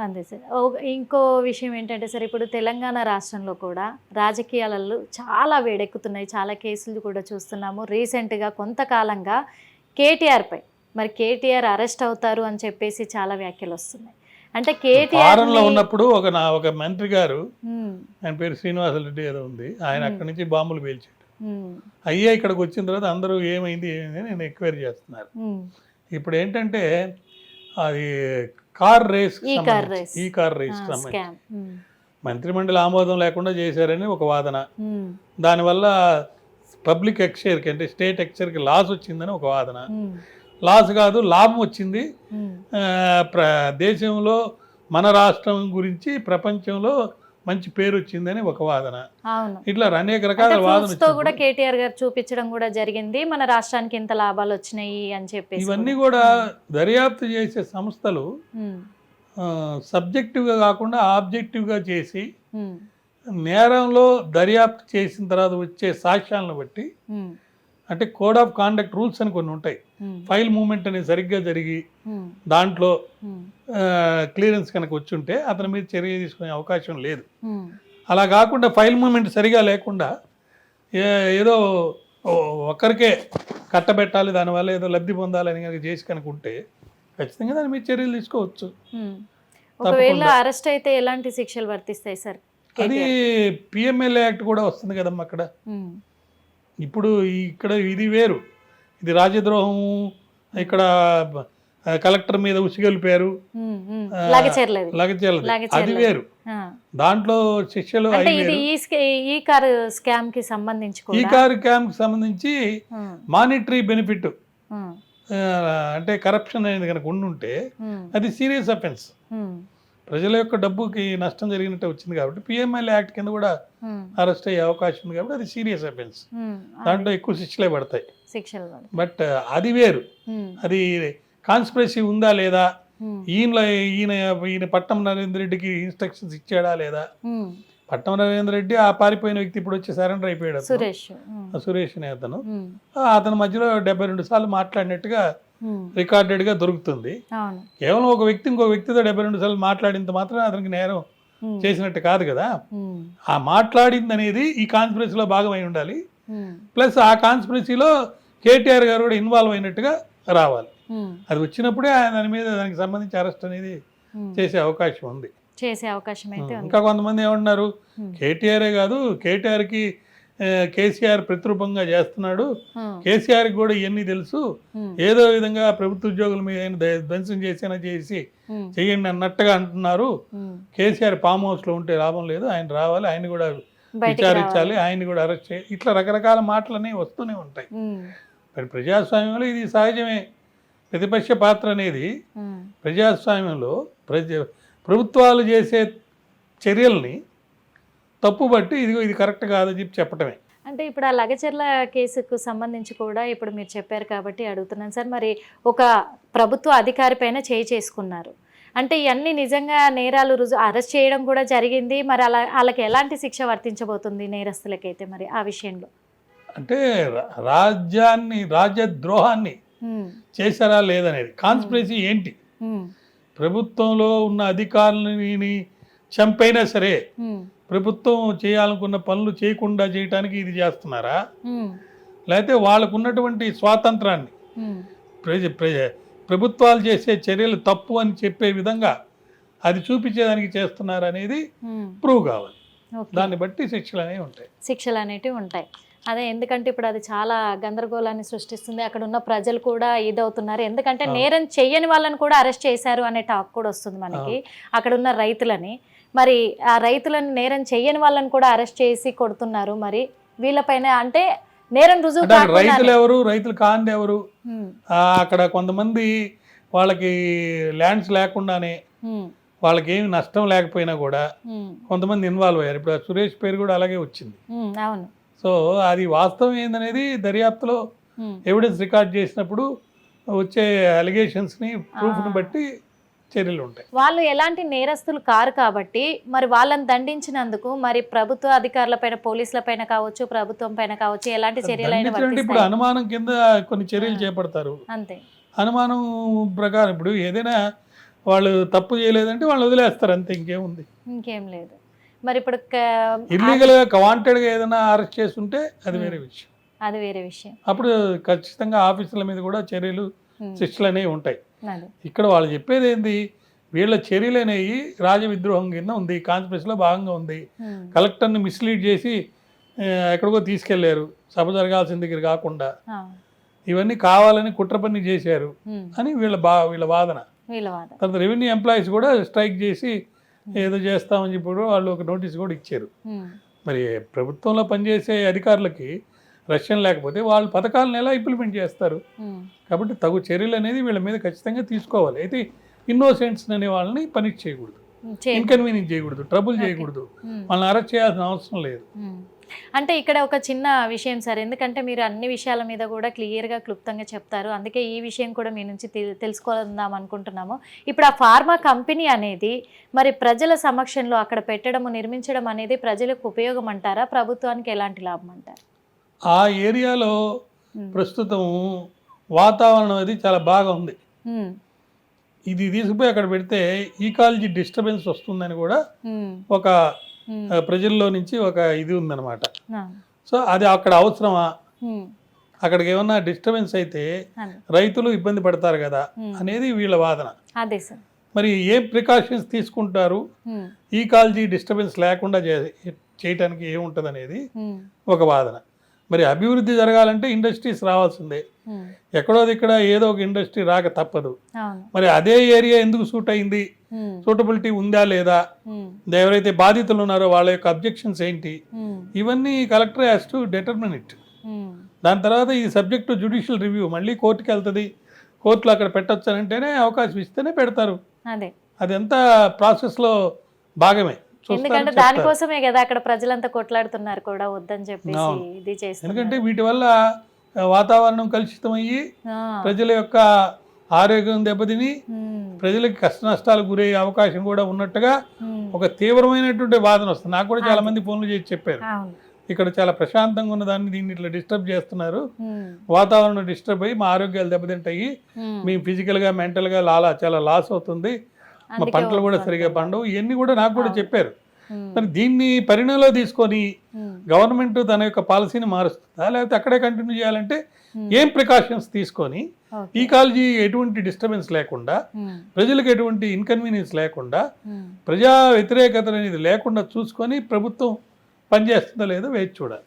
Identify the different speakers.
Speaker 1: అంతే సార్. ఓ- ఇంకో విషయం ఏంటంటే సార్ ఇప్పుడు తెలంగాణ రాష్ట్రంలో కూడా రాజకీయాలలో చాలా వేడెక్కుతున్నాయి. చాలా కేసులు కూడా చూస్తున్నాము. రీసెంట్గా కొంతకాలంగా కేటీఆర్పై మరి కేటీఆర్ అరెస్ట్ అవుతారు అని చెప్పేసి చాలా వ్యాఖ్యలు వస్తున్నాయి. అంటే కేటీఆర్
Speaker 2: ఉన్నప్పుడు ఒక నా ఒక మంత్రి గారు ఆయన పేరు శ్రీనివాసరెడ్డి ఏదో ఉంది. ఆయన. అక్కడి నుంచి బాంబులు పేల్చాడు. అయ్యా ఇక్కడికి వచ్చిన తర్వాత అందరూ ఏమైంది ఏమైంది నేను ఎంక్వైరీ చేస్తున్నారు. ఇప్పుడు ఏంటంటే అది కార్ రేస్
Speaker 1: ఈ కార్ రేస్.
Speaker 2: ఈ కార్ రేస్ సంబంధించి.
Speaker 1: స్కామ్.
Speaker 2: మంత్రిమండలి ఆమోదం లేకుండా చేశారని ఒక వాదన. దానివల్ల పబ్లిక్ ఎక్స్చేర్కి అంటే స్టేట్ ఎక్స్చేర్కి లాస్ వచ్చిందని ఒక వాదన. లాస్ కాదు లాభం వచ్చింది. దేశంలో మన రాష్ట్రం గురించి ప్రపంచంలో మంచి పేరు వచ్చిందని ఒక వాదన. ఇట్లా అనేక రకాల వాదన
Speaker 1: కూడా కేటీఆర్ గారు చూపించడం కూడా జరిగింది. మన రాష్ట్రానికి ఇంత లాభాలు వచ్చినాయి అని చెప్పేసి
Speaker 2: ఇవన్నీ కూడా. దర్యాప్తు చేసే సంస్థలు
Speaker 1: ఉమ్,
Speaker 2: సబ్జెక్టివ్గా కాకుండా ఆబ్జెక్టివ్గా చేసి
Speaker 1: ఉమ్,
Speaker 2: నేరంలో దర్యాప్తు చేసిన తర్వాత వచ్చే సాక్ష్యాలను బట్టి అంటే కోడ్ ఆఫ్ కాండక్ట్ రూల్స్ అని కొన్ని ఉంటాయి. ఫైల్ మూమెంట్ అనేది సరిగ్గా జరిగి దాంట్లో క్లియరెన్స్ కనుక వచ్చుంటే అతని మీద చర్య తీసుకునే అవకాశం లేదు. అలా కాకుండా ఫైల్ మూమెంట్ సరిగా లేకుండా ఏదో ఒక్కరికే కట్టబెట్టాలి దానివల్ల ఏదో లబ్ధి పొందాలని కనుక చేసి కనుక ఉంటే ఖచ్చితంగా దాని మీద చర్యలు తీసుకోవచ్చు.
Speaker 1: ఒకవేళ. అరెస్ట్ అయితే ఎలాంటి శిక్షలు వర్తిస్తాయి సార్?
Speaker 2: అది పిఎంఎల్ఏ యాక్ట్ కూడా వస్తుంది కదమ్మా అక్కడ. ఇప్పుడు ఇక్కడ ఇది వేరు. ఇది రాజద్రోహం ఇక్కడ కలెక్టర్ మీద ఉసిగొల్పారు.
Speaker 1: లగచేరలేదు.
Speaker 2: అది వేరు. దాంట్లో శిక్షలు
Speaker 1: ఈ కార్ స్కామ్కి సంబంధించి
Speaker 2: ఈ కారు క్యాంప్ సంబంధించి
Speaker 1: ఉమ్,
Speaker 2: మానిటరీ బెనిఫిట్. అంటే కరప్షన్ అనేది కనుక ఉండుంటే అది సీరియస్ అఫెన్స్. ప్రజల యొక్క డబ్బుకి నష్టం జరిగినట్టు వచ్చింది కాబట్టి పిఎంఎల్ యాక్ట్ కింద కూడా అరెస్ట్ అయ్యే అవకాశం ఉంది కాబట్టి అది సీరియస్ అఫెన్స్. దాంట్లో ఎక్కువ శిక్షలే పడతాయి. బట్ అది వేరు. అది కాన్స్పిరసీ ఉందా లేదా? ఈయన ఈయన ఈయన పట్నం నరేంద్ర రెడ్డికి ఇన్స్ట్రక్షన్స్ ఇచ్చాడా లేదా. పట్నం నరేంద్ర రెడ్డి ఆ పారిపోయిన వ్యక్తి ఇప్పుడు వచ్చి సరెండర్ అయిపోయాడు.
Speaker 1: సురేష్.
Speaker 2: అనే అతను. అతని మధ్యలో డెబ్బై రెండు సార్లు మాట్లాడినట్టుగా. రికార్డెడ్గా దొరుకుతుంది. కేవలం ఒక వ్యక్తి ఇంకో వ్యక్తితో డెబ్బై రెండు సార్లు మాట్లాడినంత మాత్రం అతనికి నేరం చేసినట్టు కాదు కదా? ఆ మాట్లాడింది అనేది ఈ కాన్స్పిరసీలో భాగమై ఉండాలి. ప్లస్ ఆ కాన్స్పిరసీలో కేటీఆర్ గారు కూడా ఇన్వాల్వ్ అయినట్టుగా రావాలి. అది వచ్చినప్పుడే ఆయన దాని మీద దానికి సంబంధించి అరెస్ట్ అనేది. చేసే అవకాశం ఉంది.
Speaker 1: చేసే అవకాశం అయితే
Speaker 2: ఇంకా కొంతమంది ఏమన్నారు
Speaker 1: ఉమ్,
Speaker 2: కేటీఆరే కాదు కేటీఆర్కి ఆ, కేసీఆర్ ప్రతిరూపంగా చేస్తున్నాడు.
Speaker 1: ఉమ్,
Speaker 2: కేసీఆర్కి కూడా ఇవన్నీ తెలుసు. ఏదో విధంగా ప్రభుత్వ ఉద్యోగుల మీద ధ్వంసం చేసినా చేసి
Speaker 1: ఉమ్,
Speaker 2: చెయ్యండి అన్నట్టుగా అంటున్నారు. కేసీఆర్ ఫామ్ హౌస్లో ఉంటే లాభం లేదు. ఆయన రావాలి ఆయన కూడా విచారించాలి ఆయన కూడా అరెస్ట్ చేయాలి. ఇట్లా రకరకాల మాటలన్నీ వస్తూనే ఉంటాయి. మరి ప్రజాస్వామ్యంలో ఇది సహజమే. ప్రతిపక్ష పాత్ర అనేది ప్రజాస్వామ్యంలో ప్రజ ప్రభుత్వాలు చేసే చర్యల్ని తప్పుబట్టి ఇదిగో ఇది కరెక్ట్ కాదని చెప్పి చెప్పటమే.
Speaker 1: అంటే ఇప్పుడు ఆ లగచర్ల కేసుకు సంబంధించి కూడా ఇప్పుడు మీరు చెప్పారు కాబట్టి అడుగుతున్నాను. సార్ మరి ఒక ప్రభుత్వ అధికారి పైన చేయి చేసుకున్నారు. అంటే ఇవన్నీ నిజంగా నేరాలు రుజు అరెస్ట్ చేయడం కూడా జరిగింది. మరి అలా వాళ్ళకి ఎలాంటి శిక్ష వర్తించబోతుంది నేరస్తులకైతే మరి ఆ విషయంలో?
Speaker 2: అంటే రాజ్యాన్ని రాజ్యద్రోహాన్ని చేశారా లేదనేది. కాన్స్పిరసీ ఏంటి? ప్రభుత్వంలో ఉన్న అధికారులని చంపైనా సరే ప్రభుత్వం చేయాలనుకున్న పనులు చేయకుండా చేయటానికి ఇది చేస్తున్నారా? లేకపోతే వాళ్ళకు ఉన్నటువంటి స్వాతంత్రాన్ని
Speaker 1: ఉమ్,
Speaker 2: ప్రజ ప్రజ ప్రభుత్వాలు చేసే చర్యలు తప్పు అని చెప్పే విధంగా అది చూపించేదానికి చేస్తున్నారు అనేది. ప్రూవ్ కావాలి. దాన్ని బట్టి శిక్షలు అనేవి ఉంటాయి.
Speaker 1: శిక్షలు అనేటివి ఉంటాయి. అదే ఎందుకంటే ఇప్పుడు అది చాలా గందరగోళాన్ని సృష్టిస్తుంది. అక్కడ ఉన్న ప్రజలు కూడా ఇదవుతున్నారు. ఎందుకంటే. నేరం చెయ్యని వాళ్ళని కూడా అరెస్ట్ చేశారు అనే టాక్ కూడా వస్తుంది మనకి. అక్కడ ఉన్న రైతులని. మరి ఆ రైతులను నేరం చెయ్యని వాళ్ళని కూడా అరెస్ట్ చేసి కొడుతున్నారు మరి. వీళ్ళపైన అంటే నేరం రుజువు
Speaker 2: రైతులు ఎవరు? రైతులు కాంది ఎవరు? అక్కడ కొంతమంది వాళ్ళకి ల్యాండ్స్ లేకుండానే వాళ్ళకి ఏమి నష్టం లేకపోయినా కూడా కొంతమంది ఇన్వాల్వ్ అయ్యారు. ఇప్పుడు సురేష్ పేరు కూడా అలాగే వచ్చింది.
Speaker 1: అవును.
Speaker 2: సో అది వాస్తవం ఏందనేది దర్యాప్తులో ఎవిడెన్స్ రికార్డ్ చేసినప్పుడు వచ్చే అలిగేషన్స్ని ప్రూఫ్ని
Speaker 1: ఆ.
Speaker 2: బట్టి చర్యలు ఉంటాయి.
Speaker 1: వాళ్ళు ఎలాంటి నేరస్తులు కారు కాబట్టి మరి వాళ్ళని దండించినందుకు మరి ప్రభుత్వ అధికారులపైన పోలీసులపైన కావచ్చు ప్రభుత్వం పైన కావచ్చు ఎలాంటి
Speaker 2: దండించడం ఇప్పుడు అనుమానం కింద కొన్ని చర్యలు
Speaker 1: ఆ.
Speaker 2: చేపడతారు.
Speaker 1: అంతే.
Speaker 2: అనుమానం ప్రకారం ఇప్పుడు ఏదైనా వాళ్ళు తప్పు చేయలేదంటే వాళ్ళు వదిలేస్తారు అంతే ఇంకేముంది?
Speaker 1: ఇంకేం లేదు. మరి ఇప్పుడు క-
Speaker 2: ఇల్లీగల్గా వాంటెడ్గా ఏదైనా అరెస్ట్ చేస్తుంటే అది వేరే విషయం.
Speaker 1: అది వేరే విషయం.
Speaker 2: అప్పుడు ఖచ్చితంగా ఆఫీసుల మీద కూడా చర్యలు
Speaker 1: ఉమ్,
Speaker 2: శిక్షలు అనేవి ఉంటాయి. ఇక్కడ వాళ్ళు చెప్పేది ఏంది? వీళ్ళ చర్యలు అనేవి రాజ విద్రోహం కింద ఉంది కాన్స్పిరసీలో భాగంగా ఉంది.
Speaker 1: ఉమ్,
Speaker 2: కలెక్టర్ని మిస్లీడ్ చేసి ఎక్కడికో తీసుకెళ్ళారు. సభ జరగాల్సిన దగ్గర కాకుండా. ఇవన్నీ కావాలని కుట్ర పని చేశారు అని వీళ్ళ బా వీళ్ళ వాదన. తర్వాత రెవెన్యూ ఎంప్లాయీస్ కూడా స్ట్రైక్ చేసి ఏదో చేస్తామని చెప్పి కూడా వాళ్ళు ఒక నోటీస్ కూడా ఇచ్చారు. మరి ప్రభుత్వంలో పనిచేసే అధికారులకి రష్యన్ లేకపోతే వాళ్ళు పథకాలను ఎలా ఇంప్లిమెంట్ చేస్తారు? కాబట్టి తగు చర్యలు అనేది వీళ్ళ మీద ఖచ్చితంగా తీసుకోవాలి. అయితే ఇన్నోసెంట్స్ అనే వాళ్ళని పనిష్ చేయకూడదు. ఇన్కన్వీనియన్స్ చేయకూడదు. ట్రబుల్ చేయకూడదు. వాళ్ళని అరెస్ట్ చేయాల్సిన అవసరం లేదు.
Speaker 1: అంటే ఇక్కడ ఒక చిన్న విషయం సార్ ఎందుకంటే మీరు అన్ని విషయాల మీద కూడా క్లియర్గా క్లుప్తంగా చెప్తారు అందుకే ఈ విషయం కూడా మీ నుంచి తెలుసుకుందాం అనుకుంటున్నాము ఇప్పుడు ఆ ఫార్మా కంపెనీ అనేది మరి ప్రజల సమక్షంలో అక్కడ పెట్టడము నిర్మించడం అనేది ప్రజలకు ఉపయోగం అంటారా ప్రభుత్వానికి ఎలాంటి లాభం అంటారు
Speaker 2: ఆ ఏరియాలో. ప్రస్తుతం వాతావరణం అది చాలా బాగా ఉంది. ఇది తీసుకుపోయి అక్కడ పెడితే ఈకాలజీ డిస్టర్బెన్స్ వస్తుందని కూడా. ఒక ప్రజల్లో నుంచి ఒక ఇది ఉందన్నమాట. సో అది అక్కడ అవసరమా. అక్కడికి ఏమన్నా డిస్టర్బెన్స్ అయితే. రైతులు ఇబ్బంది పడతారు కదా. అనేది వీళ్ళ వాదన
Speaker 1: అదే సార్
Speaker 2: మరి ఏ ప్రికాషన్స్ తీసుకుంటారు
Speaker 1: మ్మ్.
Speaker 2: ఈకాలజీ డిస్టర్బెన్స్ లేకుండా చేయటానికి ఏముంటుంది అనేది. ఒక వాదన మరి అభివృద్ధి జరగాలంటే ఇండస్ట్రీస్ రావాల్సిందే. ఎక్కడో ఇక్కడ ఏదో ఒక ఇండస్ట్రీ రాక తప్పదు. మరి అదే ఏరియా ఎందుకు సూట్ అయింది. సూటబిలిటీ ఉందా లేదా. ఎవరైతే బాధితులు ఉన్నారో వాళ్ళ యొక్క అబ్జెక్షన్స్ ఏంటి. ఇవన్నీ collector has to determine it. దాని తర్వాత ఈ సబ్జెక్ట్ టు జ్యుడిషియల్ రివ్యూ మళ్ళీ కోర్టుకి వెళ్తుంది. కోర్టులో అక్కడ పెట్టొచ్చు అని అంటేనే అవకాశం ఇస్తేనే పెడతారు.
Speaker 1: అదే.
Speaker 2: అదంతా ప్రాసెస్లో భాగమే.
Speaker 1: ఎందుకంటే. దానికోసమే కదా అక్కడ ప్రజలంతా కొట్లాడుతున్నారు కూడా వద్దని చెప్పేసి. ఇది చేస్తున్నారు.
Speaker 2: ఎందుకంటే వీటి వల్ల వాతావరణం కలుషితమయ్యి ప్రజల యొక్క ఆరోగ్యం దెబ్బతిని ప్రజలకి కష్ట నష్టాలకు గురయ్యే అవకాశం కూడా ఉన్నట్టుగా ఒక తీవ్రమైనటువంటి వాదన వస్తుంది. నాకు కూడా చాలా మంది ఫోన్లు చేసి చెప్పారు. ఇక్కడ చాలా ప్రశాంతంగా ఉన్న దాన్ని దీన్ని ఇట్లా డిస్టర్బ్ చేస్తున్నారు. వాతావరణం డిస్టర్బ్ అయ్యి మా ఆరోగ్యాలు దెబ్బతింటాయి. మేము ఫిజికల్గా మెంటల్గా లాలా చాలా లాస్ అవుతుంది. మా పంటలు కూడా సరిగా పండవు. ఇవన్నీ కూడా నాకు కూడా చెప్పారు. మరి దీన్ని పరిణలో తీసుకొని గవర్నమెంట్ తన యొక్క పాలసీని మారుస్తుందా? లేకపోతే అక్కడే కంటిన్యూ చేయాలంటే. ఏం ప్రికాషన్స్ తీసుకొని
Speaker 1: ఓకే.
Speaker 2: ఈ కాలజీ ఎటువంటి డిస్టర్బెన్స్ లేకుండా ప్రజలకు ఎటువంటి ఇన్కన్వీనియన్స్ లేకుండా. ప్రజా వ్యతిరేకత అనేది లేకుండా చూసుకొని ప్రభుత్వం పనిచేస్తుందో లేదో వేచి చూడాలి.